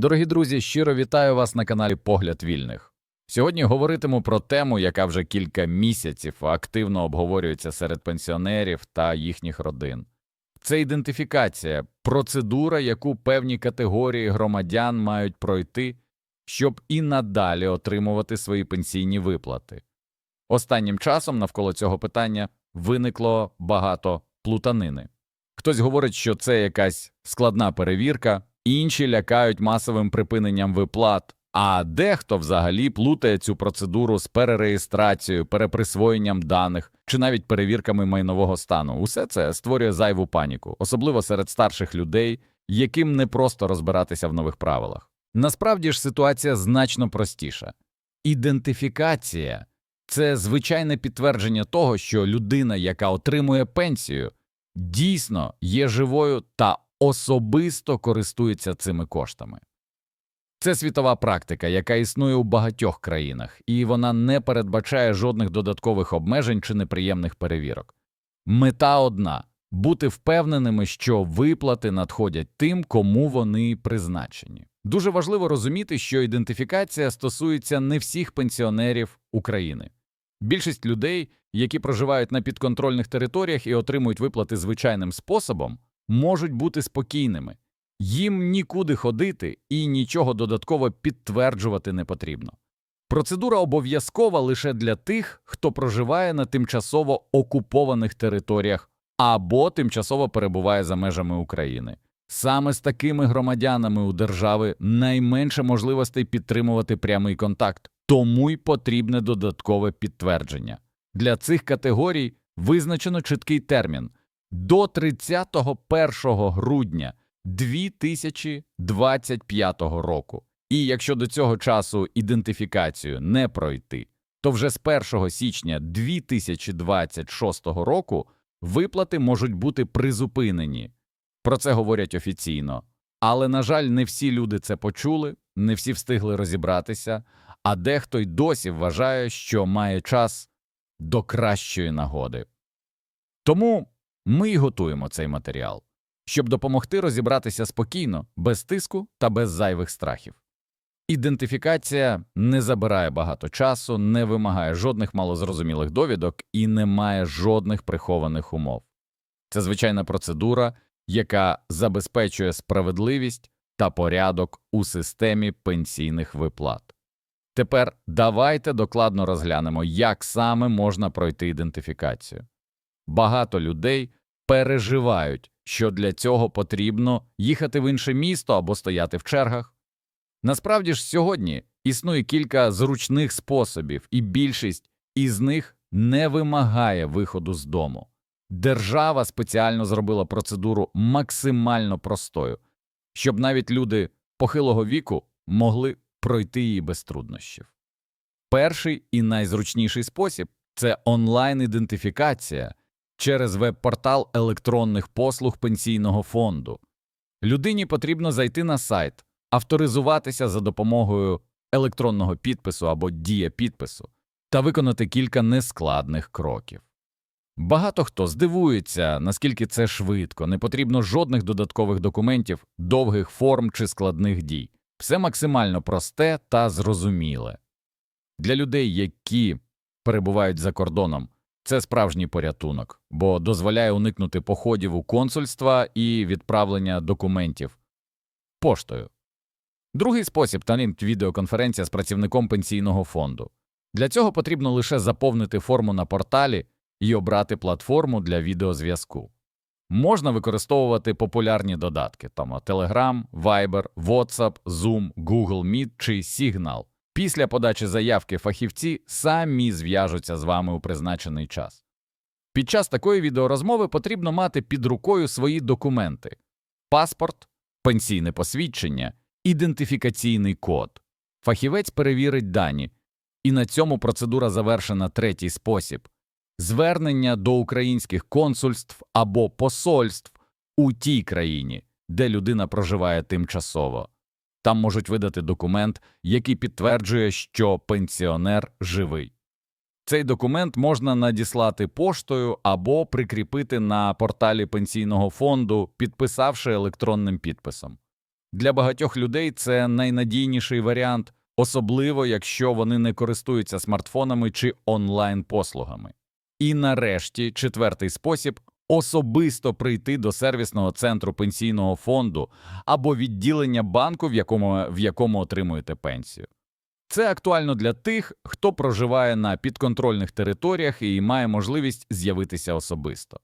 Дорогі друзі, щиро вітаю вас на каналі Погляд Вільних. Сьогодні говоритиму про тему, яка вже кілька місяців активно обговорюється серед пенсіонерів та їхніх родин. Це ідентифікація, процедура, яку певні категорії громадян мають пройти, щоб і надалі отримувати свої пенсійні виплати. Останнім часом навколо цього питання виникло багато плутанини. Хтось говорить, що це якась складна перевірка, інші лякають масовим припиненням виплат, а дехто взагалі плутає цю процедуру з перереєстрацією, переприсвоєнням даних чи навіть перевірками майнового стану. Усе це створює зайву паніку, особливо серед старших людей, яким не просто розбиратися в нових правилах. Насправді ж ситуація значно простіша. Ідентифікація це звичайне підтвердження того, що людина, яка отримує пенсію, дійсно є живою та особисто користується цими коштами. Це світова практика, яка існує у багатьох країнах, і вона не передбачає жодних додаткових обмежень чи неприємних перевірок. Мета одна бути впевненими, що виплати надходять тим, кому вони призначені. Дуже важливо розуміти, що ідентифікація стосується не всіх пенсіонерів України. Більшість людей, які проживають на підконтрольних територіях і отримують виплати звичайним способом, можуть бути спокійними. Їм нікуди ходити і нічого додатково підтверджувати не потрібно. Процедура обов'язкова лише для тих, хто проживає на тимчасово окупованих територіях або тимчасово перебуває за межами України. Саме з такими громадянами у держави найменше можливостей підтримувати прямий контакт, тому й потрібне додаткове підтвердження. Для цих категорій визначено чіткий термін до 31 грудня 2025 року. І якщо до цього часу ідентифікацію не пройти, то вже з 1 січня 2026 року виплати можуть бути призупинені. Про це говорять офіційно. Але, на жаль, не всі люди це почули, не всі встигли розібратися, а дехто й досі вважає, що має час до кращої нагоди. Тому ми й готуємо цей матеріал, щоб допомогти розібратися спокійно, без тиску та без зайвих страхів. Ідентифікація не забирає багато часу, не вимагає жодних малозрозумілих довідок і не має жодних прихованих умов. Це звичайна процедура, яка забезпечує справедливість та порядок у системі пенсійних виплат. Тепер давайте докладно розглянемо, як саме можна пройти ідентифікацію. Багато людей переживають, що для цього потрібно їхати в інше місто або стояти в чергах. Насправді ж сьогодні існує кілька зручних способів, і більшість із них не вимагає виходу з дому. Держава спеціально зробила процедуру максимально простою, щоб навіть люди похилого віку могли пройти її без труднощів. Перший і найзручніший спосіб це онлайн-ідентифікація через веб-портал електронних послуг пенсійного фонду. Людині потрібно зайти на сайт, авторизуватися за допомогою електронного підпису або дія підпису та виконати кілька нескладних кроків. Багато хто здивується, наскільки це швидко, не потрібно жодних додаткових документів, довгих форм чи складних дій. Все максимально просте та зрозуміле. Для людей, які перебувають за кордоном, це справжній порятунок, бо дозволяє уникнути походів у консульства і відправлення документів поштою. Другий спосіб та відеоконференція з працівником пенсійного фонду. Для цього потрібно лише заповнити форму на порталі і обрати платформу для відеозв'язку. Можна використовувати популярні додатки Telegram, Viber, WhatsApp, Zoom, Google Meet чи Signal. Після подачі заявки фахівці самі зв'яжуться з вами у призначений час. Під час такої відеорозмови потрібно мати під рукою свої документи паспорт, пенсійне посвідчення, ідентифікаційний код. Фахівець перевірить дані, і на цьому процедура завершена третій спосіб звернення до українських консульств або посольств у тій країні, де людина проживає тимчасово. Там можуть видати документ, який підтверджує, що пенсіонер живий. Цей документ можна надіслати поштою або прикріпити на порталі пенсійного фонду, підписавши електронним підписом. Для багатьох людей це найнадійніший варіант, особливо якщо вони не користуються смартфонами чи онлайн-послугами. І нарешті, четвертий спосіб особисто прийти до сервісного центру пенсійного фонду або відділення банку, в якому, в якому отримуєте пенсію. Це актуально для тих, хто проживає на підконтрольних територіях і має можливість з'явитися особисто.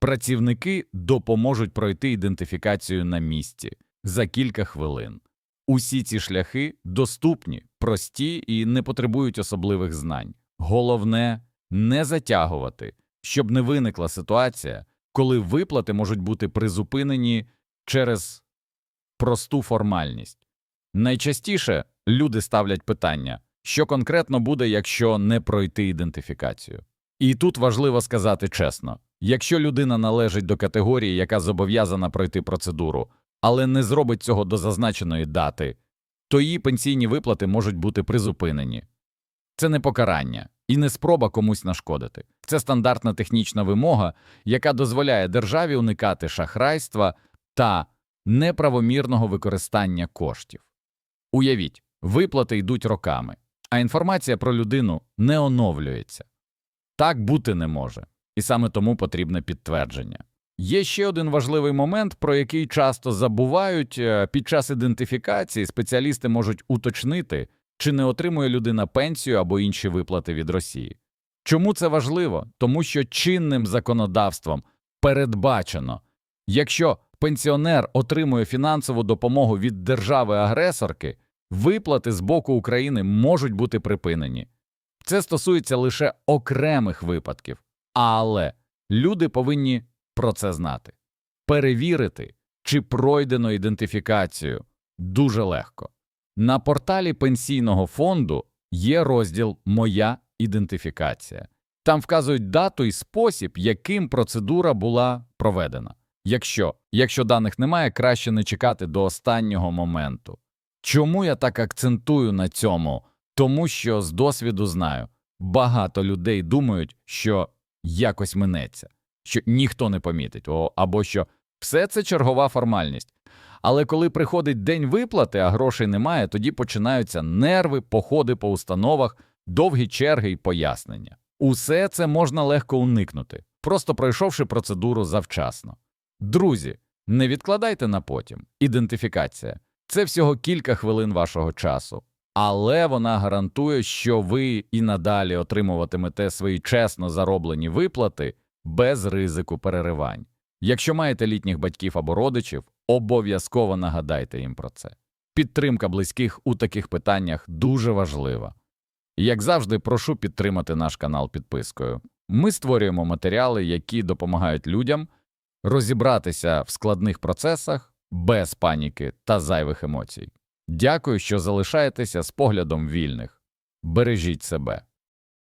Працівники допоможуть пройти ідентифікацію на місці за кілька хвилин. Усі ці шляхи доступні, прості і не потребують особливих знань. Головне не затягувати, щоб не виникла ситуація, коли виплати можуть бути призупинені через просту формальність. Найчастіше люди ставлять питання, що конкретно буде, якщо не пройти ідентифікацію. І тут важливо сказати чесно: якщо людина належить до категорії, яка зобов'язана пройти процедуру, але не зробить цього до зазначеної дати, то її пенсійні виплати можуть бути призупинені. Це не покарання і не спроба комусь нашкодити. Це стандартна технічна вимога, яка дозволяє державі уникати шахрайства та неправомірного використання коштів. Уявіть, виплати йдуть роками, а інформація про людину не оновлюється. Так бути не може, і саме тому потрібне підтвердження. Є ще один важливий момент, про який часто забувають Е, під час ідентифікації. Спеціалісти можуть уточнити, чи не отримує людина пенсію або інші виплати від Росії. Чому це важливо? Тому що чинним законодавством передбачено, якщо пенсіонер отримує фінансову допомогу від держави-агресорки, виплати з боку України можуть бути припинені. Це стосується лише окремих випадків, але люди повинні про це знати. Перевірити, чи пройдено ідентифікацію дуже легко. На порталі пенсійного фонду є розділ Моя ідентифікація. Там вказують дату і спосіб, яким процедура була проведена. Якщо, якщо даних немає, краще не чекати до останнього моменту. Чому я так акцентую на цьому? Тому що з досвіду знаю, багато людей думають, що якось минеться, що ніхто не помітить, або що все це чергова формальність. Але коли приходить день виплати, а грошей немає, тоді починаються нерви, походи по установах, довгі черги і пояснення. Усе це можна легко уникнути, просто пройшовши процедуру завчасно. Друзі, не відкладайте на потім. Ідентифікація це всього кілька хвилин вашого часу, але вона гарантує, що ви і надалі отримуватимете свої чесно зароблені виплати без ризику переривань. Якщо маєте літніх батьків або родичів, обов'язково нагадайте їм про це. Підтримка близьких у таких питаннях дуже важлива. Як завжди, прошу підтримати наш канал підпискою. Ми створюємо матеріали, які допомагають людям розібратися в складних процесах без паніки та зайвих емоцій. Дякую, що залишаєтеся з поглядом вільних. Бережіть себе.